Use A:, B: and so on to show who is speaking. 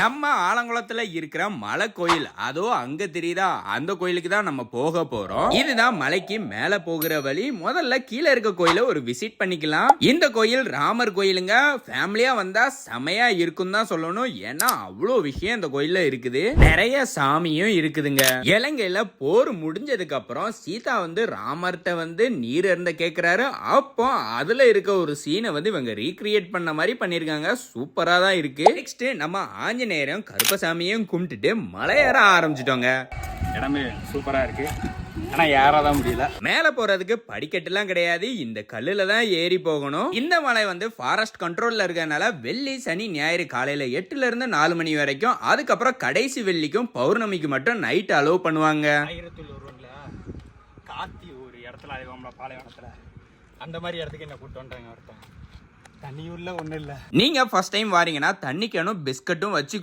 A: நம்ம ஆலங்குளத்துல இருக்கிற மலை கோயில் அதோ அங்க தெரியுதா? அந்த கோயிலுக்கு தான் நம்ம போக போறோம். இதுதான் மலைக்கு மேல போகிற வழி. முதல்ல கீழே இருக்க கோயில ஒரு விசிட் பண்ணிக்கலாம். இந்த கோயில் ராமர் கோயிலுங்க. ஃபேமிலியா வந்தா செமையா இருக்கும் தான் சொல்லணும். ஏன்னா அவ்வளோ விஷயம் இந்த கோயில்ல இருக்குது. நிறைய சாமியும் இருக்குதுங்க. இலங்கையில போர் முடிஞ்சதுக்கு அப்புறம் சீதா வந்து ராமர்கிட்ட வந்து நீர் இருந்த கேக்குறாரு. அப்போ அதுல இருக்க ஒரு சீனை வந்து இவங்க ரீக்ரியேட் பண்ண மாதிரி பண்ணிருக்காங்க. சூப்பரா தான் இருக்கு. நெக்ஸ்ட் நம்ம ஆஞ்சநேயரும் கருப்பசாமியும் கும்பிட்டுட்டு மலையேற ஆரம்பிச்சிட்டோங்க.
B: இடமே சூப்பரா இருக்கு. ஆனா ஏறாதான் முடியல.
A: மேல போறதுக்கு படிக்கட்டுலாம் கிடையாது. இந்த கல்லுல தான் ஏறி போகணும். இந்த மலை வந்து ஃபாரஸ்ட் கண்ட்ரோல்ல இருக்கறனால வெள்ளி சனி ஞாயிறு காலையில எட்டுல இருந்து நாலு மணி வரைக்கும். அதுக்கப்புறம் கடைசி வெள்ளிக்கும் பௌர்ணமிக்கு மட்டும் நைட் அலோவ் பண்ணுவாங்க.
B: காத்தி ஒரு இடத்துல பாலைவனத்துல. அந்த மாதிரி இடத்துக்கு என்ன கூட்டு வந்துட்டாங்க ஒருத்தன். தண்ணியும் இல்லை ஒன்றும் இல்லை.
A: நீங்கள் ஃபஸ்ட் டைம் வாரீங்கன்னா தண்ணி கேனும் பிஸ்கட்டும் வச்சு